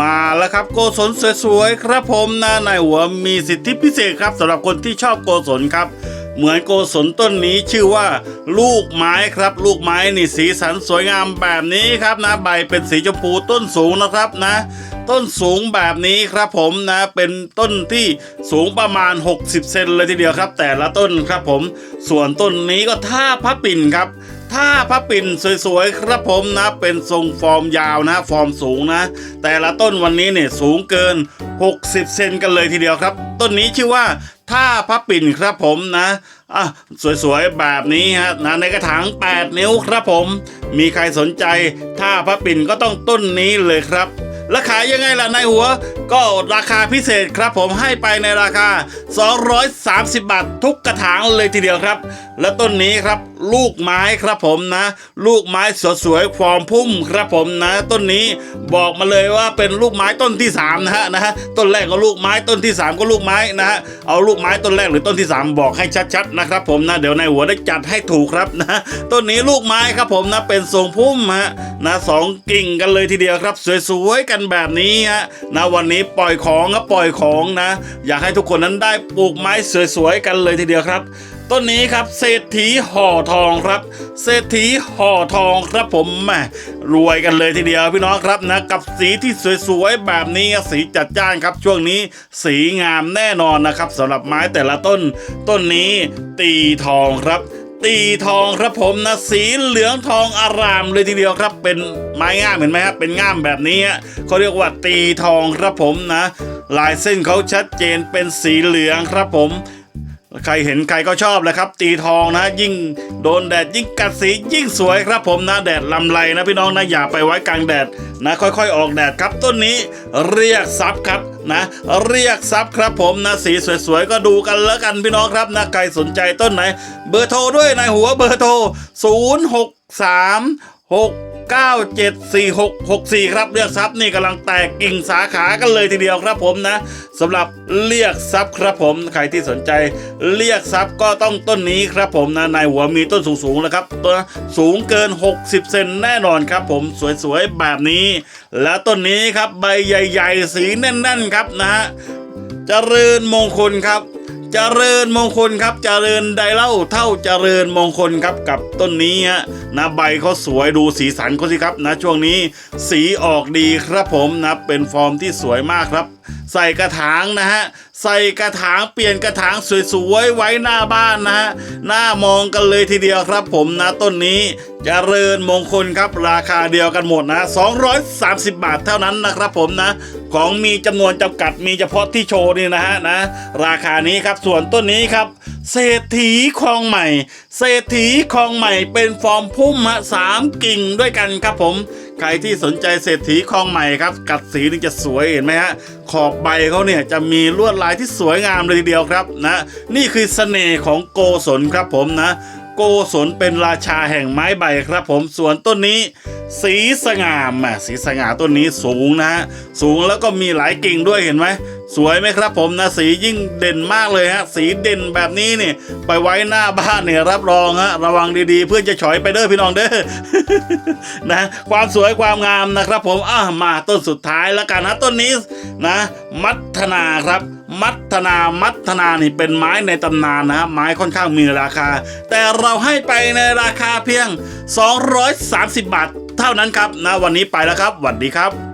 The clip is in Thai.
มาแล้วครับโกศลสวยๆครับผมนะนายหัวมีสิทธิพิเศษครับสำหรับคนที่ชอบโกศลครับ เหมือนโกศลต้นนี้ชื่อว่า ลูกไม้ครับ ลูกไม้นี่สีสันสวยงามแบบนี้ครับนะใบเป็นสีชมพูต้นสูงนะครับนะ ต้นสูงแบบนี้ครับผมนะเป็นต้นที่สูงประมาณ 60 เซนเลยทีเดียวครับ แต่ละต้นครับผม ส่วนต้นนี้ก็ท่าพระปิ่นครับ ท่าพระปิ่นสวยๆครับผมนะ เป็นทรงฟอร์มยาวนะ ฟอร์มสูงนะ แต่ละต้นวันนี้เนี่ยสูงเกิน 60 เซนกันเลยทีเดียวครับ ต้นนี้ชื่อว่าท่าพระปิ่นครับผมนะอะสวยๆแบบนี้ฮะนะในกระถาง 8 นิ้วครับผม มีใครสนใจท่าพระปิ่นก็ต้องต้นนี้เลยครับราคายยังไงล่ะนายหัว ก็ราคาพิเศษครับผมให้ไปในราคา 230 บาททุกกระถางเลยทีเดียวครับ และต้นนี้ครับลูกไม้ครับผมนะ ลูกไม้สวยๆฟอร์มพุ่มครับผมนะ ต้นนี้บอกมาเลยว่าเป็นลูกไม้ต้นที่3นะฮะนะฮะต้นแรกก็ลูกไม้ต้นที่ 3 ก็ลูกไม้นะฮะเอาลูกไม้ต้นแรกหรือต้นที่ 3 บอกให้ชัดๆนะครับผมนะเดี๋ยวในหัวได้จัดให้ถูกครับนะต้นนี้ลูกไม้ครับผมนะเป็นทรงพุ่มฮะนะสองกิ่งกันเลยทีเดียวครับ สวยๆกันแบบนี้ฮะนะวันนี้ปล่อยของครับปล่อยของนะ อยากให้ทุกคนนั้นได้ปลูกไม้สวยๆกันเลยทีเดียวครับต้นนี้ครับเศรษฐีห่อทองครับ เศรษฐีห่อทองครับผมแหมรวยกันเลยทีเดียวพี่น้องครับนะกับสีที่สวยๆแบบนี้สีจัดจ้านครับ ช่วงนี้สีงามแน่นอนนะครับสำหรับไม้แต่ละต้นต้นนี้ตีทองครับ ตีทองครับผมนะสีเหลืองทองอารามเลยทีเดียวครับ เป็นไม้ง่ามเห็นไหมครับเป็นง่ามแบบนี้ฮะเขาเรียกว่าตีทองครับผมนะ ลายเส้นเขาชัดเจนเป็นสีเหลืองครับผม ใครเห็นใครก็ชอบแหละครับ ตีทองนะ ยิ่งโดนแดดยิ่งกัดสียิ่งสวยครับผมนะแดดลำไรนะพี่น้องนะอย่าไปไว้กลางแดดนะค่อยๆ ออกแดดครับต้นนี้เรียกซับครับนะเรียกซับครับผมนะสีสวยๆก็ดูกันแล้วกันพี่น้องครับนะใครสนใจต้นไหน เบอร์โทรด้วยในหัวเบอร์โทร 0 6 3 6 974664 ครับเรียกทรัพย์นี่กำลังแตกกิ่งสาขากันเลยทีเดียวครับผมนะสำหรับเรียกทรัพย์ครับผมใครที่สนใจเรียกทรัพย์ก็ต้องต้นนี้ครับผมนะในหัวมีต้นสูงๆแล้วครับตัวสูงเกิน 60 เซนแน่นอนครับผมสวยๆแบบนี้ แล้วต้นนี้ครับใบใหญ่ ๆ สีแน่น ๆ ครับนะฮะเจริญมงคลครับ เจริญมงคลครับเจริญใดเล่าเท่าเจริญมงคลครับกับต้นนี้ฮะนะใบเขาสวยดูสีสันเขาสิครับนะช่วงนี้ สีออกดีครับผมนะเป็นฟอร์มที่สวยมากครับ ใส่กระถางนะฮะ ใส่กระถางเปลี่ยนกระถางสวยๆไว้หน้าบ้านนะฮะหน้ามองกันเลยทีเดียวครับผมนะต้นนี้เจริญมงคลครับราคาเดียวกันหมดนะ230 บาทเท่านั้นนะครับผมนะ ของมีจำนวนจำกัดมีเฉพาะที่โชว์นี่นะฮะนะ ราคานี้ครับส่วนต้นนี้ครับ เศรษฐีคลองใหม่ เศรษฐีคลองใหม่เป็นฟอร์มพุ่มฮะสามกิ่งด้วยกันครับผม ใครที่สนใจเศรษฐีคลองใหม่ครับ กัดสีนี่จะสวยเห็นไหมฮะ ขอบใบเขาเนี่ยจะมีลวดลายที่สวยงามเลยทีเดียวครับนะ นี่คือเสน่ห์ของโกศลครับผมนะ โกศลเป็นราชาแห่งไม้ใบครับผมส่วนต้นนี้ สีสง่ามอะสีสง่าต้นนี้สูงนะฮะสูงแล้วก็มีหลายกิ่งด้วยเห็นไหมสวยไหมครับผมนะสียิ่งเด่นมากเลยฮะสีเด่นแบบนี้นี่ไปไว้หน้าบ้านเนี่ยรับรองฮะระวังดีๆ เพื่อนจะฉอยไปเด้อพี่น้องเด้อนะความสวยความงามนะครับผมอะมาต้นสุดท้ายแล้วกันนะต้นนี้นะ มัทนาครับ มัทนา มัทนานี่เป็นไม้ในตำนานนะฮะไม้ค่อนข้างมีราคา แต่เราให้ไปในราคาเพียง 230 บาท เท่านั้นครับนะวันนี้ไปแล้วครับสวัสดีครับ